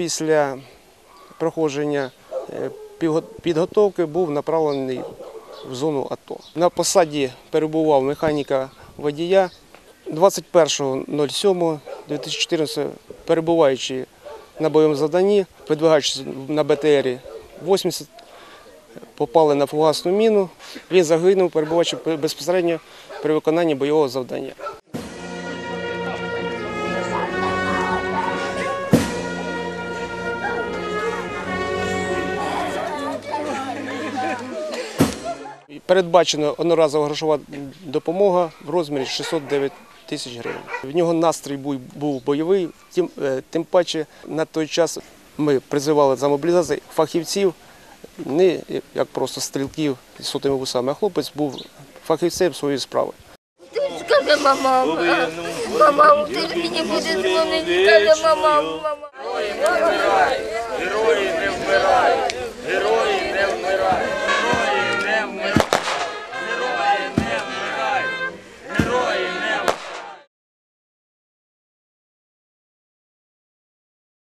після проходження е, підготовки був направлений в зону АТО. На посаді перебував механіка водія 21.07.2014, перебуваючи на бойовому завданні, видвигаючись на БТРі 80, попали на фугасну міну. Він загинув, перебуваючи безпосередньо при виконанні бойового завдання. Передбачена одноразова грошова допомога в розмірі 609 тисяч гривень. В нього настрій був, бойовий, тим, е, тим паче на той час ми призивали за мобілізацію фахівців, не як просто стрілків з сотими вусами, а хлопець був фахівцем своєї справи. Скажи, мама, мама, ти мені буде дзвонити, скаже, мама, мама.